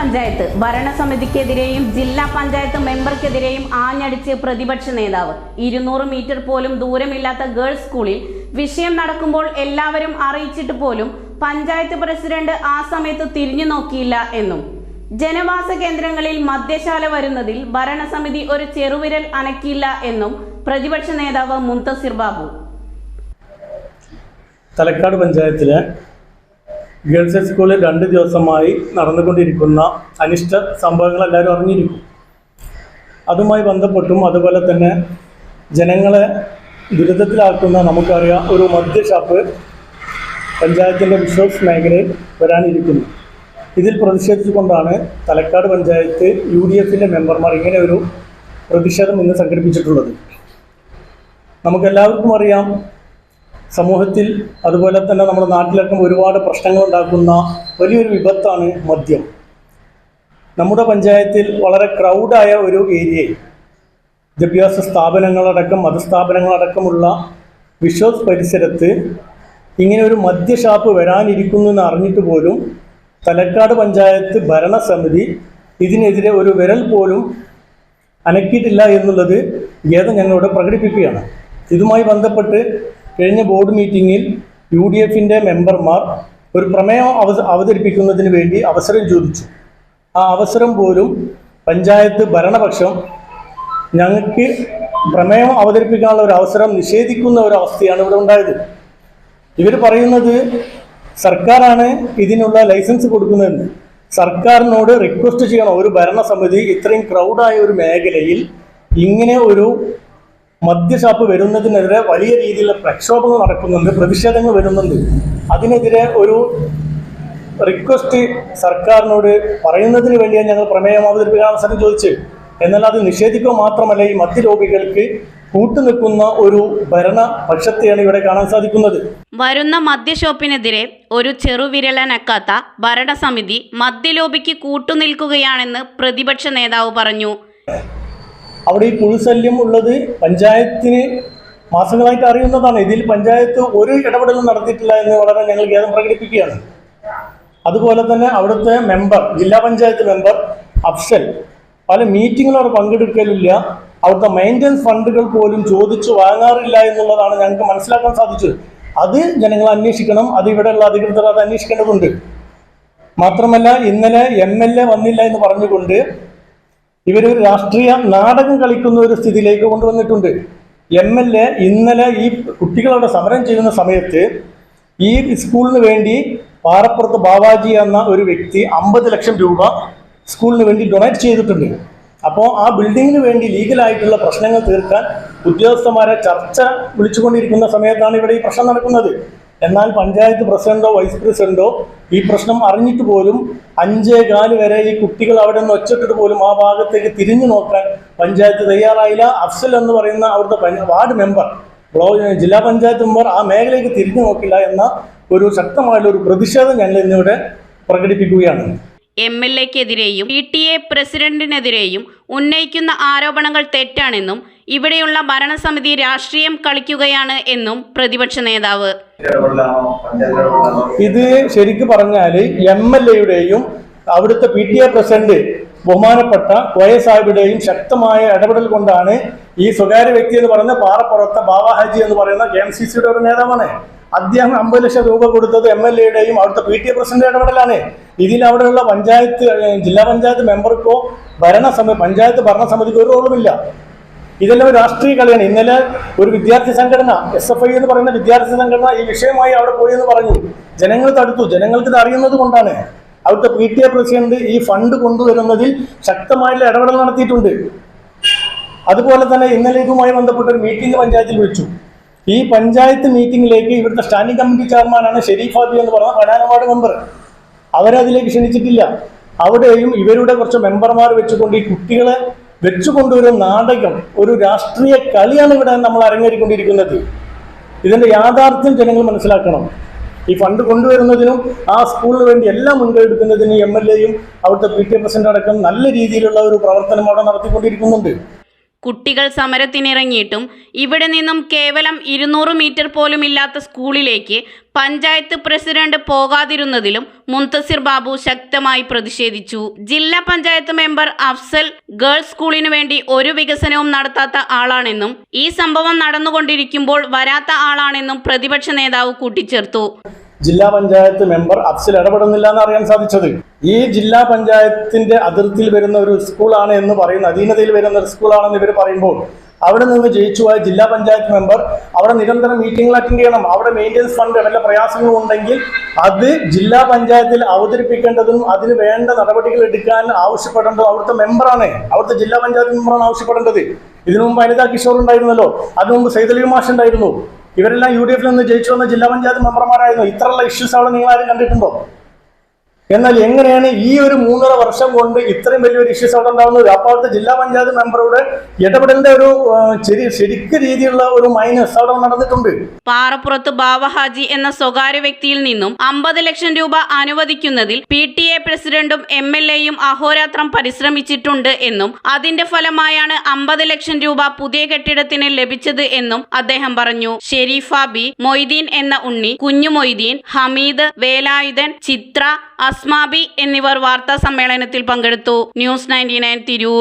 പഞ്ചായത്ത് ഭരണസമിതിക്കെതിരെയും ജില്ലാ പഞ്ചായത്ത് മെമ്പർക്കെതിരെയും ആഞ്ഞടിച്ച് പ്രതിപക്ഷ നേതാവ്. ഇരുന്നൂറ് മീറ്റർ പോലും ദൂരമില്ലാത്ത ഗേൾസ് സ്കൂളിൽ വിഷയം നടക്കുമ്പോൾ എല്ലാവരും അറിയിച്ചിട്ട് പോലും പഞ്ചായത്ത് പ്രസിഡന്റ് ആ സമയത്ത് തിരിഞ്ഞു നോക്കിയില്ല എന്നും. ജനവാസ കേന്ദ്രങ്ങളിൽ മദ്യശാല വരുന്നതിൽ ഭരണസമിതി ഒരു ചെറുവിരൽ അനക്കിയില്ല എന്നും പ്രതിപക്ഷ നേതാവ് മുന്തസിർ ബാബു. തലക്കാട് പഞ്ചായത്തിലെ ഗേൾസ് സ്കൂളിൽ രണ്ട് ദിവസമായി നടന്നുകൊണ്ടിരിക്കുന്ന അനിഷ്ട സംഭവങ്ങൾ എല്ലാവരും അറിഞ്ഞിരിക്കും. അതുമായി ബന്ധപ്പെട്ടും അതുപോലെ തന്നെ ജനങ്ങളെ ദുരിതത്തിലാക്കുന്ന നമുക്കറിയാം ഒരു മദ്യഷാപ്പ് പഞ്ചായത്തിന്റെ ബിസിനസ് മേഖലയിൽ വരാനിരിക്കുന്നു. ഇതിൽ പ്രതിഷേധിച്ചുകൊണ്ടാണ് തലക്കാട് പഞ്ചായത്ത് യു ഡി എഫിന്റെ മെമ്പർമാർ ഇങ്ങനെ ഒരു പ്രതിഷേധം ഇന്ന് സംഘടിപ്പിച്ചിട്ടുള്ളത്. നമുക്കെല്ലാവർക്കും അറിയാം സമൂഹത്തിൽ അതുപോലെ തന്നെ നമ്മുടെ നാട്ടിലൊക്കെ ഒരുപാട് പ്രശ്നങ്ങൾ ഉണ്ടാക്കുന്ന വലിയൊരു വിപത്താണ് മദ്യം. നമ്മുടെ പഞ്ചായത്തിൽ വളരെ ക്രൗഡായ ഒരു ഏരിയയിൽ വിദ്യാഭ്യാസ സ്ഥാപനങ്ങളടക്കം മതസ്ഥാപനങ്ങളടക്കമുള്ള വിശ്വസ് പരിസരത്ത് ഇങ്ങനെ ഒരു മദ്യഷാപ്പ് വരാനിരിക്കുന്നു എന്ന് അറിഞ്ഞിട്ട് പോലും തലക്കാട് പഞ്ചായത്ത് ഭരണസമിതി ഇതിനെതിരെ ഒരു വിരൽ പോലും അനക്കിയിട്ടില്ല എന്നുള്ളത് ഖേദം ഞങ്ങളോട് പ്രകടിപ്പിക്കുകയാണ്. ഇതുമായി ബന്ധപ്പെട്ട് കഴിഞ്ഞ ബോർഡ് മീറ്റിംഗിൽ യു ഡി എഫിന്റെ മെമ്പർമാർ ഒരു പ്രമേയം അവ അവതരിപ്പിക്കുന്നതിന് വേണ്ടി അവസരം ചോദിച്ചു. ആ അവസരം പോലും പഞ്ചായത്ത് ഭരണപക്ഷം ഞങ്ങൾക്ക് പ്രമേയം അവതരിപ്പിക്കാനുള്ള ഒരു അവസരം നിഷേധിക്കുന്ന ഒരു അവസ്ഥയാണ് ഇവിടെ ഉണ്ടായത്. ഇവർ പറയുന്നത് സർക്കാരാണ് ഇതിനുള്ള ലൈസൻസ് കൊടുക്കുന്നതെന്ന്. സർക്കാരിനോട് റിക്വസ്റ്റ് ചെയ്യണം. ഒരു ഭരണസമിതി ഇത്രയും ക്രൗഡായ ഒരു മേഖലയിൽ ഇങ്ങനെ ഒരു മദ്യഷാപ്പ് വരുന്നതിനെതിരെ വലിയ രീതിയിലുള്ള പ്രക്ഷോഭങ്ങൾ നടക്കുന്നുണ്ട് പ്രതിഷേധങ്ങൾ വരുന്നുണ്ട്. അതിനെതിരെ ഒരു റിക്വസ്റ്റ് സർക്കാരിനോട് പറയുന്നതിന് വേണ്ടിയാണ് ഞങ്ങൾ പ്രമേയം അവതരിപ്പിക്കാൻ അവസരം ചോദിച്ച്. എന്നാൽ അത് നിഷേധിക്കുക മാത്രമല്ല ഈ മദ്യലോബികൾക്ക് കൂട്ടുനിൽക്കുന്ന ഒരു ഭരണപക്ഷത്തെയാണ് ഇവിടെ കാണാൻ സാധിക്കുന്നത്. വരുന്ന മദ്യഷോപ്പിനെതിരെ ഒരു ചെറുവിരലനക്കാത്ത ഭരണസമിതി മദ്യലോബിക്ക് കൂട്ടുനിൽക്കുകയാണെന്ന് പ്രതിപക്ഷ നേതാവ് പറഞ്ഞു. അവിടെ ഈ പുഴുശല്യം ഉള്ളത് പഞ്ചായത്തിന് മാസങ്ങളായിട്ട് അറിയുന്നതാണ്. ഇതിൽ പഞ്ചായത്ത് ഒരു ഇടപെടലും നടത്തിയിട്ടില്ല എന്ന് വളരെ ഞങ്ങൾ ഖേദം പ്രകടിപ്പിക്കുകയാണ്. അതുപോലെ തന്നെ അവിടുത്തെ മെമ്പർ ജില്ലാ പഞ്ചായത്ത് മെമ്പർ അഫ്സൽ പല മീറ്റിങ്ങിലും അവർ പങ്കെടുക്കലില്ല. അവിടുത്തെ മെയിന്റനൻസ് ഫണ്ടുകൾ പോലും ചോദിച്ചു വാങ്ങാറില്ല എന്നുള്ളതാണ് ഞങ്ങൾക്ക് മനസ്സിലാക്കാൻ സാധിച്ചത്. അത് ജനങ്ങൾ അന്വേഷിക്കണം. അത് ഇവിടെയുള്ള അധികൃതർ അത് അന്വേഷിക്കേണ്ടതുണ്ട്. മാത്രമല്ല ഇന്നലെ എം എൽ എ വന്നില്ല എന്ന് പറഞ്ഞുകൊണ്ട് ഇവരൊരു രാഷ്ട്രീയ നാടകം കളിക്കുന്ന ഒരു സ്ഥിതിയിലേക്ക് കൊണ്ടുവന്നിട്ടുണ്ട്. എം എൽ എ ഇന്നലെ ഈ കുട്ടികളവിടെ സമരം ചെയ്യുന്ന സമയത്ത് ഈ സ്കൂളിന് വേണ്ടി പാറപ്പുറത്ത് ബാവാജി എന്ന ഒരു വ്യക്തി അമ്പത് ലക്ഷം രൂപ സ്കൂളിന് വേണ്ടി ഡൊണേറ്റ് ചെയ്തിട്ടുണ്ട്. അപ്പോൾ ആ ബിൽഡിങ്ങിന് വേണ്ടി ലീഗലായിട്ടുള്ള പ്രശ്നങ്ങൾ തീർക്കാൻ ഉദ്യോഗസ്ഥന്മാരെ ചർച്ച വിളിച്ചുകൊണ്ടിരിക്കുന്ന സമയത്താണ് ഇവിടെ ഈ പ്രശ്നം നടക്കുന്നത്. എന്നാൽ പഞ്ചായത്ത് പ്രസിഡന്റോ വൈസ് പ്രസിഡന്റോ ഈ പ്രശ്നം അറിഞ്ഞിട്ട് പോലും അഞ്ചേ കാൽ വരെ ഈ കുട്ടികൾ അവിടെ നിന്ന് ഒച്ചിട്ട് പോലും ആ ഭാഗത്തേക്ക് തിരിഞ്ഞു നോക്കാൻ പഞ്ചായത്ത് തയ്യാറായില്ല. അഫ്സൽ എന്ന് പറയുന്ന അവരുടെ വാർഡ് മെമ്പർ ജില്ലാ പഞ്ചായത്ത് മെമ്പർ ആ മേഖലയ്ക്ക് തിരിഞ്ഞു നോക്കില്ല എന്ന ഒരു ശക്തമായുള്ള ഒരു പ്രതിഷേധം ഞങ്ങൾ ഇന്നിവിടെ പ്രകടിപ്പിക്കുകയാണ്. എം എൽ എക്കെതിരെയും പി ടി എ പ്രസിഡന്റിനെതിരെയും ഉന്നയിക്കുന്ന ആരോപണങ്ങൾ തെറ്റാണെന്നും ഇവിടെയുള്ള ഭരണസമിതി രാഷ്ട്രീയം കളിക്കുകയാണ് എന്നും പ്രതിപക്ഷ നേതാവ് ഇത് ശരിക്ക് പറഞ്ഞാൽ എം എൽ എയുടെയും അവിടുത്തെ പി ടി എ പ്രസിഡന്റ് ബഹുമാനപ്പെട്ട കോയ സാഹിബിയുടെയും ശക്തമായ ഇടപെടൽ കൊണ്ടാണ് ഈ സ്വകാര്യ വ്യക്തി എന്ന് പറയുന്ന പാറപ്പുറത്തെ ബാബ ഹാജി എന്ന് പറയുന്ന കെ എം സി സിയുടെ ഒരു നേതാവാണ്. അദ്ദേഹം അമ്പത് ലക്ഷം രൂപ കൊടുത്തത് എം എൽ എയുടെയും അവിടുത്തെ പി ടി എ പ്രസിഡന്റ് ഇടപെടലാണ്. ഇതിൽ അവിടെയുള്ള പഞ്ചായത്ത് ജില്ലാ പഞ്ചായത്ത് മെമ്പർക്കോ ഭരണസമിതി പഞ്ചായത്ത് ഭരണസമിതിക്കോ ഒരു റോളുമില്ല. ഇതെല്ലാം ഒരു രാഷ്ട്രീയ കളിയാണ്. ഇന്നലെ ഒരു വിദ്യാർത്ഥി സംഘടന എസ് എഫ് ഐ എന്ന് പറയുന്ന വിദ്യാർത്ഥി സംഘടന ഈ വിഷയമായി അവിടെ പോയി എന്ന് പറഞ്ഞു. ജനങ്ങൾ തടുത്തു. ജനങ്ങൾക്ക് ഇത് അറിയുന്നത് കൊണ്ടാണ്. അവിടുത്തെ പി ടി എ പ്രസിഡന്റ് ഈ ഫണ്ട് കൊണ്ടുവരുന്നതിൽ ശക്തമായിട്ടുള്ള ഇടപെടൽ നടത്തിയിട്ടുണ്ട്. അതുപോലെ തന്നെ ഇന്നലെ ഇതുമായി ബന്ധപ്പെട്ട ഒരു മീറ്റിംഗ് പഞ്ചായത്തിൽ വിളിച്ചു ഈ പഞ്ചായത്ത് മീറ്റിംഗിലേക്ക് ഇവിടുത്തെ സ്റ്റാൻഡിംഗ് കമ്മിറ്റി ചെയർമാനാണ് ഷെരീഫ് ആബി എന്ന് പറഞ്ഞ പ്രധാന വാർഡ് മെമ്പർ. അവരതിലേക്ക് ക്ഷണിച്ചിട്ടില്ല. അവിടെയും ഇവരുടെ കുറച്ച് മെമ്പർമാർ വെച്ചുകൊണ്ട് ഈ കുട്ടികളെ വെച്ചുകൊണ്ടൊരു നാടകം ഒരു രാഷ്ട്രീയ കളിയാണ് ഇവിടെ നമ്മൾ അരങ്ങേറിക്കൊണ്ടിരിക്കുന്നത്. ഇതിന്റെ യാഥാർത്ഥ്യം ജനങ്ങൾ മനസ്സിലാക്കണം. ഈ ഫണ്ട് കൊണ്ടുവരുന്നതിനും ആ സ്കൂളിന് വേണ്ടി എല്ലാം മുൻകൈ എടുക്കുന്നതിനും എം എൽ എയും അവിടുത്തെ പി ടി എ പ്രസിഡന്റ് അടക്കം നല്ല രീതിയിലുള്ള ഒരു പ്രവർത്തനം അവിടെ നടത്തിക്കൊണ്ടിരിക്കുന്നുണ്ട്. കുട്ടികൾ സമരത്തിനിറങ്ങിയിട്ടും ഇവിടെ നിന്നും കേവലം ഇരുന്നൂറ് മീറ്റർ പോലും ഇല്ലാത്ത സ്കൂളിലേക്ക് പഞ്ചായത്ത് പ്രസിഡന്റ് പോകാതിരുന്നതിലും മുന്തസിർ ബാബു ശക്തമായി പ്രതിഷേധിച്ചു. ജില്ലാ പഞ്ചായത്ത് മെമ്പർ അഫ്സൽ ഗേൾസ് സ്കൂളിന് വേണ്ടി ഒരു വികസനവും നടത്താത്ത ആളാണെന്നും ഈ സംഭവം നടന്നുകൊണ്ടിരിക്കുമ്പോൾ വരാത്ത ആളാണെന്നും പ്രതിപക്ഷ നേതാവ് കൂട്ടിച്ചേർത്തു. ജില്ലാ പഞ്ചായത്ത് മെമ്പർ അഫ്സിൽ ഇടപെടുന്നില്ല എന്ന് അറിയാൻ സാധിച്ചത്. ഈ ജില്ലാ പഞ്ചായത്തിന്റെ അതിർത്തിയിൽ വരുന്ന ഒരു സ്കൂളാണ് എന്ന് പറയുന്ന അധീനതയിൽ വരുന്ന ഒരു സ്കൂളാണെന്ന് ഇവർ പറയുമ്പോൾ അവിടെ നിന്ന് ജയിച്ചു പോയ ജില്ലാ പഞ്ചായത്ത് മെമ്പർ അവിടെ നിരന്തരം മീറ്റിംഗുകൾ അറ്റൻഡ് ചെയ്യണം. അവിടെ മെയിന്റെനൻസ് ഫണ്ട് വല്ല പ്രയാസങ്ങളും ഉണ്ടെങ്കിൽ അത് ജില്ലാ പഞ്ചായത്തിൽ അവതരിപ്പിക്കേണ്ടതും അതിന് വേണ്ട നടപടികൾ എടുക്കാൻ ആവശ്യപ്പെടേണ്ടത് അവിടുത്തെ മെമ്പറാണ്. അവിടുത്തെ ജില്ലാ പഞ്ചായത്ത് മെമ്പറാണ് ആവശ്യപ്പെടേണ്ടത്. ഇതിനു മുമ്പ് അനിത കിഷോർ ഉണ്ടായിരുന്നല്ലോ. അതിനു മുമ്പ് സൈതലി മാഷ് ഉണ്ടായിരുന്നു. ഇവരെല്ലാം യു ഡി എഫിൽ നിന്ന് ജയിച്ചു വന്ന ജില്ലാ പഞ്ചായത്ത് മെമ്പർമാരായിരുന്നു. ഇത്രയുള്ള ഇഷ്യൂസ് അവിടെ നിങ്ങൾ ആരും കണ്ടിട്ടുണ്ടോ? എന്നാൽ എങ്ങനെയാണ് ഈ ഒരു മൂന്നര വർഷം കൊണ്ട് ഇത്രയും വലിയൊരു ഇഷ്യൂസ് അവിടെ ഉണ്ടാകുന്നത് അപ്പോഴത്തെ ജില്ലാ പഞ്ചായത്ത് മെമ്പറുടെ ഇടപെടലിന്റെ ഒരു ശരിക്ക് രീതിയിലുള്ള ഒരു മൈനസ് അവിടെ നടന്നിട്ടുണ്ട്. പാറപ്പുറത്ത് ബാവഹാജി എന്ന സ്വകാര്യ വ്യക്തിയിൽ നിന്നും അമ്പത് ലക്ഷം രൂപ അനുവദിക്കുന്നതിൽ പി ടി എ പ്രസിഡന്റും എം എൽ എയും അഹോരാത്രം പരിശ്രമിച്ചിട്ടുണ്ട് എന്നും അതിന്റെ ഫലമായാണ് അമ്പത് ലക്ഷം രൂപ പുതിയ കെട്ടിടത്തിന് ലഭിച്ചത് എന്നും അദ്ദേഹം പറഞ്ഞു. ഷെരീഫ ബി മൊയ്തീൻ എന്ന ഉണ്ണി കുഞ്ഞു മൊയ്തീൻ ഹമീദ് വേലായുധൻ ചിത്ര അസ്മാബി എന്നിവർ വാർത്താ സമ്മേളനത്തിൽ പങ്കെടുത്തു. News ninety Tirur.